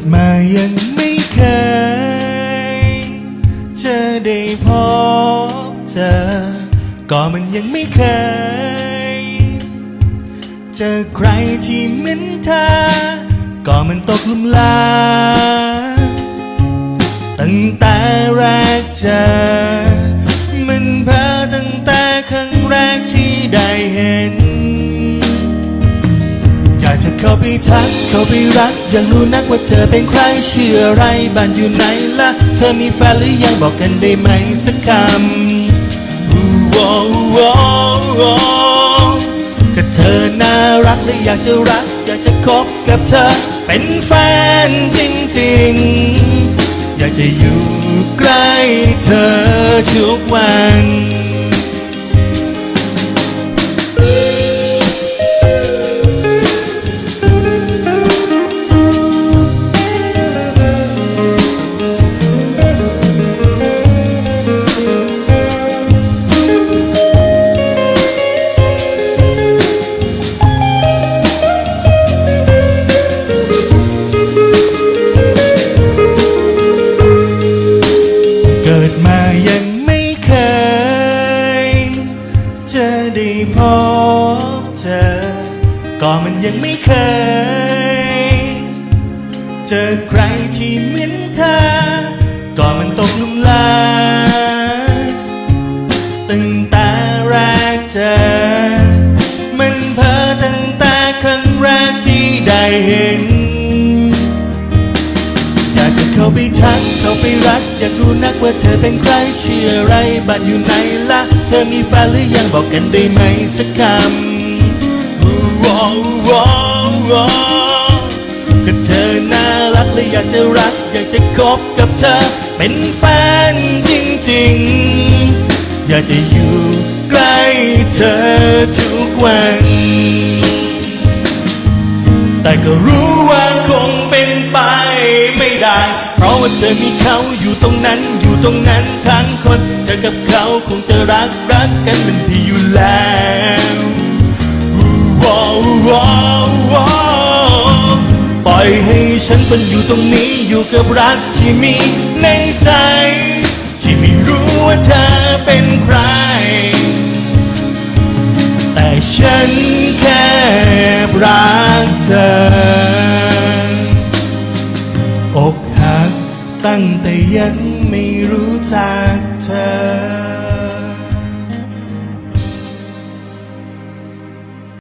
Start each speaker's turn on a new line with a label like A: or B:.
A: ดมายังไม่เคยเจอได้พบเจอ ก็มันยังไม่เคย เจอใครที่เหมือนเธอ ก็มันตกหลุมลางตั้งแต่แรกเจอ จะเข้าไปทัก เข้าไปรัก อยากรู้นักว่าเธอเป็นใครชื่ออะไร บ้านอยู่ไหนล่ะ เธอมีแฟนหรือยังบอกกันได้ไหมสักคำอู้โอ้โอ้โอ้ก็เธอน่ารักและอยากจะรัก อยากจะคบกับเธอ เป็นแฟนจริงๆ อยากจะอยู่ใกล้เธอทุกวัน ก็มันยังไม่เคย เจอใครที่เหมือนเธอ ก็มันตกหลุมลาตั้งแต่แรกเจอ มันเพ้อตั้งแต่ครั้งแรกที่ได้เห็น อยากจะเข้าไปทักเข้าไปรัก อยากรู้นักว่าเธอเป็นใครชื่ออะไร บ้านอยู่ไหนล่ะ เธอมีแฟนหรือยังบอกกันได้ไหมสักคำ ก็เธอน่ารักและอยากจะรัก อยากจะคบกับเธอ เป็นแฟนจริงๆ อยากจะอยู่ใกล้เธอทุกวัน แต่ก็รู้ว่าคงเป็นไปไม่ได้ เพราะว่าเธอมีเขาอยู่ตรงนั้นอยู่ตรงนั้นทั้งคน เธอกับเขาคงจะรักรักกันเป็นที่อยู่แล้วว้าวว้าว ว้าวปล่อยให้ฉันเป็นอยู่ตรงนี้อยู่กับรักที่มีในใจ ที่ไม่รู้ว่าเธอเป็นใคร แต่ฉันแค่รักเธอ อกหักตั้งแต่ยังไม่รู้จักเธอ